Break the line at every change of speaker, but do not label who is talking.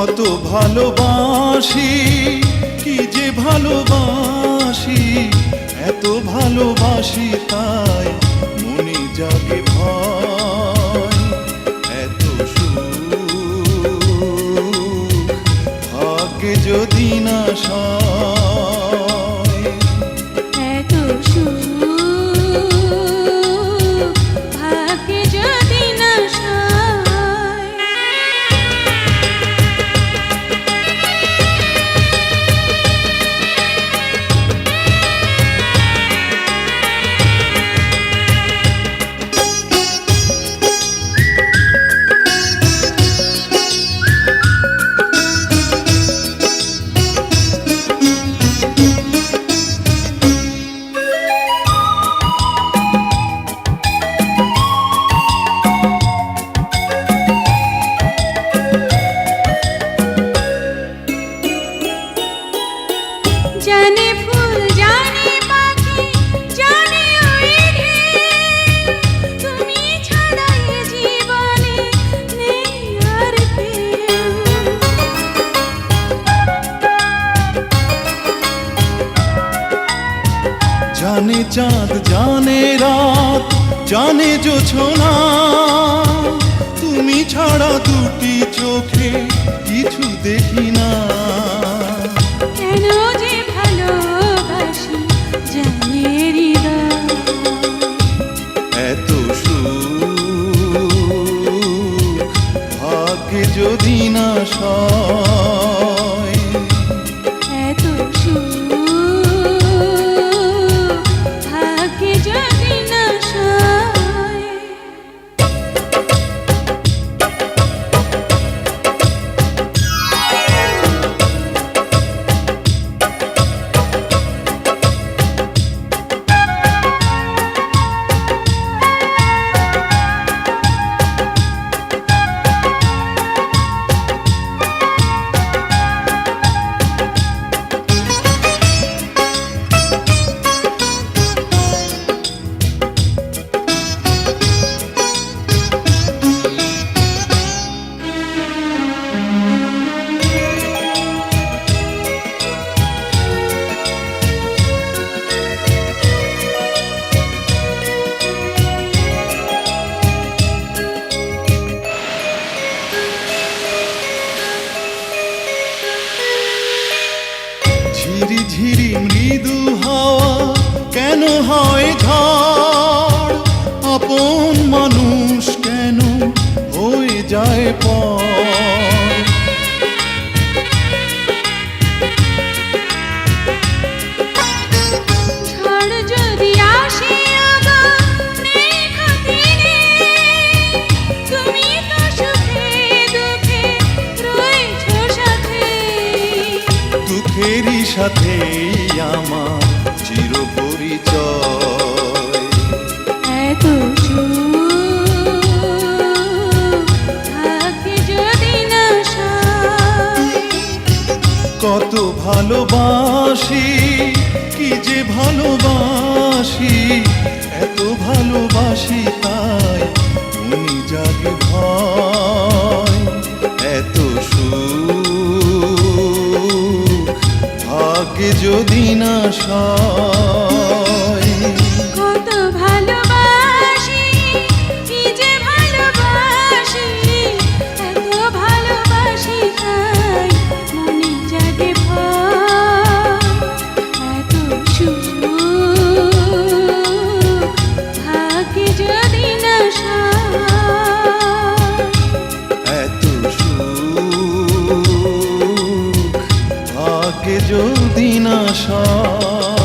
কত ভালোবাসি, কি যে ভালোবাসি, এত ভালোবাসি তাই মনে জাগে ভয়, এত সুখ ভাগ্যে যদি না সয়
জানে
চাঁদ জানে রাত জানে জোছনা। তুমি ছাড়া দুটি চোখে কিছু দেখি না।
কেন যে ভালোবাসি জানে
এত সুখ ভাগ্যে যদি না সয় কেন হয় ঝড়? আপন মানুষ কেন হয়ে যায় পর?
সাথে।
আমার পরিচয়
এত
কত ভালোবাসি কি যে ভালোবাসি এত ভালোবাসি তাই মনি জাগে ভয় এত সুখ ভাগ্যে যদি না সয় যদি না সয়